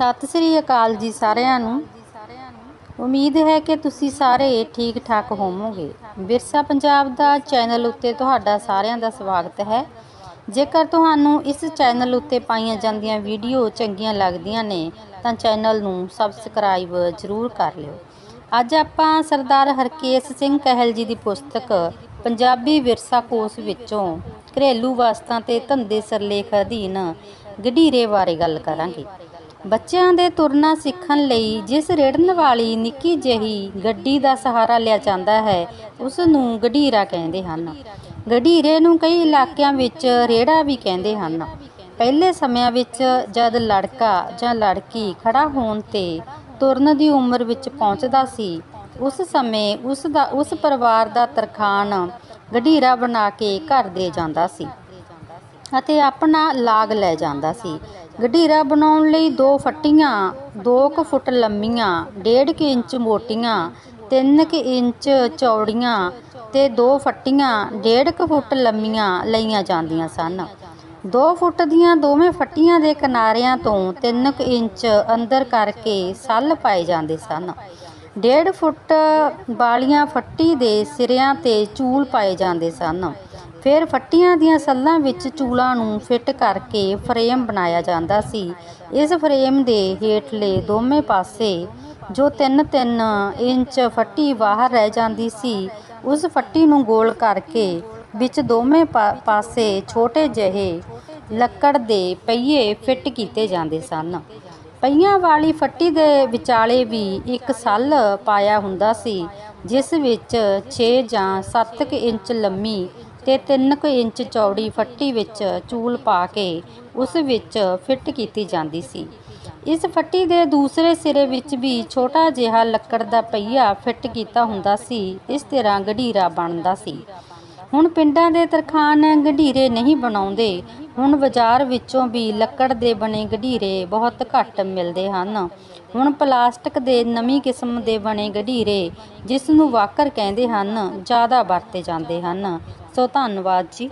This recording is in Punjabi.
ਸਤਿ ਸ੍ਰੀ ਅਕਾਲ ਜੀ ਸਾਰਿਆਂ ਨੂੰ। ਉਮੀਦ ਹੈ ਕਿ ਤੁਸੀਂ ਸਾਰੇ ਠੀਕ ਠਾਕ ਹੋਵੋਗੇ। ਵਿਰਸਾ ਪੰਜਾਬ ਦਾ ਚੈਨਲ ਉੱਤੇ ਤੁਹਾਡਾ ਸਾਰਿਆਂ ਦਾ ਸਵਾਗਤ ਹੈ। ਜੇਕਰ ਤੁਹਾਨੂੰ ਇਸ ਚੈਨਲ ਉੱਤੇ ਪਾਈਆਂ ਜਾਂਦੀਆਂ ਵੀਡੀਓ ਚੰਗੀਆਂ ਲੱਗਦੀਆਂ ਨੇ, ਤਾਂ ਚੈਨਲ ਨੂੰ ਸਬਸਕ੍ਰਾਈਬ ਜ਼ਰੂਰ ਕਰ ਲਿਓ। ਅੱਜ ਆਪਾਂ ਸਰਦਾਰ ਹਰਕੇਸ਼ ਸਿੰਘ ਕਹਿਲ ਜੀ ਦੀ ਪੁਸਤਕ ਪੰਜਾਬੀ ਵਿਰਸਾ ਕੋਸ਼ ਵਿੱਚੋਂ ਘਰੇਲੂ ਵਸਤਾਂ ਤੇ ਧੰਦੇ ਸਰਲੇਖ ਅਧੀਨ ਗਢੀਰੇ ਬਾਰੇ ਗੱਲ ਕਰਾਂਗੇ। ਬੱਚਿਆਂ ਦੇ ਤੁਰਨਾ ਸਿੱਖਣ ਲਈ ਜਿਸ ਰੇੜਨ ਵਾਲੀ ਨਿੱਕੀ ਜਿਹੀ ਗੱਡੀ ਦਾ ਸਹਾਰਾ ਲਿਆ ਜਾਂਦਾ ਹੈ ਉਸ ਨੂੰ ਗਢੀਰਾ ਕਹਿੰਦੇ ਹਨ। ਗਡੀਰੇ ਨੂੰ ਕਈ ਇਲਾਕਿਆਂ ਵਿੱਚ ਰੇੜਾ ਵੀ ਕਹਿੰਦੇ ਹਨ। ਪਹਿਲੇ ਸਮਿਆਂ ਵਿੱਚ ਜਦ ਲੜਕਾ ਜਾਂ ਲੜਕੀ ਖੜਾ ਹੋਣ ਤੇ ਤੁਰਨ ਦੀ ਉਮਰ ਵਿੱਚ ਪਹੁੰਚਦਾ ਸੀ, ਉਸ ਸਮੇਂ ਉਸ ਦਾ, ਉਸ ਪਰਿਵਾਰ ਦਾ ਤਰਖਾਣ ਗਡੀਰਾ ਬਣਾ ਕੇ ਘਰ ਦੇ ਜਾਂਦਾ ਸੀ ਅਤੇ ਆਪਣਾ ਲਾਗ ਲੈ ਜਾਂਦਾ ਸੀ। ਗਢੀਰਾ ਬਣਾਉਣ ਲਈ ਦੋ ਫੱਟੀਆਂ 2 ਕੁ ਫੁੱਟ ਲੰਮੀਆਂ 1.5 ਇੰਚ ਮੋਟੀਆਂ 3 ਕੁ ਇੰਚ ਚੌੜੀਆਂ ਤੇ ਦੋ ਫੱਟੀਆਂ 1.5 ਕੁ ਫੁੱਟ ਲੰਮੀਆਂ ਲਈਆਂ ਜਾਂਦੀਆਂ ਸਨ। 2 ਫੁੱਟ ਦੀਆਂ ਦੋਵੇਂ ਫੱਟੀਆਂ ਦੇ ਕਿਨਾਰਿਆਂ ਤੋਂ 3 ਕੁ ਇੰਚ ਅੰਦਰ ਕਰਕੇ ਸੱਲ ਪਾਏ ਜਾਂਦੇ ਸਨ। 1.5 ਫੁੱਟ ਵਾਲੀਆਂ ਫੱਟੀ ਦੇ ਸਿਰਿਆਂ ਤੇ ਚੂਲ ਪਾਏ ਜਾਂਦੇ ਸਨ। ਫਿਰ ਫੱਟੀਆਂ ਦੀਆਂ ਸੱਲਾਂ ਵਿੱਚ ਚੂਲਾਂ ਨੂੰ ਫਿੱਟ ਕਰਕੇ ਫਰੇਮ ਬਣਾਇਆ ਜਾਂਦਾ ਸੀ। ਇਸ ਫਰੇਮ ਦੇ ਹੇਠਲੇ ਦੋਵੇਂ ਪਾਸੇ ਜੋ 3-3 ਇੰਚ ਫੱਟੀ ਬਾਹਰ ਰਹਿ ਜਾਂਦੀ ਸੀ, ਉਸ ਫੱਟੀ ਨੂੰ ਗੋਲ ਕਰਕੇ ਵਿੱਚ ਦੋਵੇਂ ਪਾਸੇ ਛੋਟੇ ਜਿਹੇ ਲੱਕੜ ਦੇ ਪਹੀਏ ਫਿੱਟ ਕੀਤੇ ਜਾਂਦੇ ਸਨ। ਪਹੀਆਂ ਵਾਲੀ ਫੱਟੀ ਦੇ ਵਿਚਾਲੇ ਵੀ ਇੱਕ ਸੱਲ ਪਾਇਆ ਹੁੰਦਾ ਸੀ, ਜਿਸ ਵਿੱਚ 6 ਜਾਂ 7 ਇੰਚ ਲੰਮੀ ਤੇ 3 ਕੁ ਇੰਚ ਚੌੜੀ ਫੱਟੀ ਵਿੱਚ ਚੂਲ ਪਾ ਕੇ ਉਸ ਵਿੱਚ ਫਿੱਟ ਕੀਤੀ ਜਾਂਦੀ ਸੀ। ਇਸ ਫੱਟੀ ਦੇ ਦੂਸਰੇ ਸਿਰੇ ਵਿੱਚ ਵੀ ਛੋਟਾ ਜਿਹਾ ਲੱਕੜ ਦਾ ਪਹੀਆ ਫਿੱਟ ਕੀਤਾ ਹੁੰਦਾ ਸੀ, ਇਸ ਤਰ੍ਹਾਂ ਗਢੀਰਾ ਬਣਦਾ ਸੀ। ਹੁਣ ਪਿੰਡਾਂ ਦੇ ਤਰਖਾਨ ਗਢੀਰੇ ਨਹੀਂ ਬਣਾਉਂਦੇ ਹੁਣ ਬਾਜ਼ਾਰ ਵਿੱਚੋਂ ਵੀ ਲੱਕੜ ਦੇ ਬਣੇ ਗਢੀਰੇ ਬਹੁਤ ਘੱਟ ਮਿਲਦੇ ਹਨ। ਹੁਣ ਪਲਾਸਟਿਕ ਦੇ ਨਵੀਂ ਕਿਸਮ ਦੇ ਬਣੇ ਗਢੀਰੇ, ਜਿਸ ਨੂੰ ਵਾਕਰ ਕਹਿੰਦੇ ਹਨ, ਜ਼ਿਆਦਾ ਵਰਤੇ ਜਾਂਦੇ ਹਨ। ਸੋ ਧੰਨਵਾਦ ਜੀ।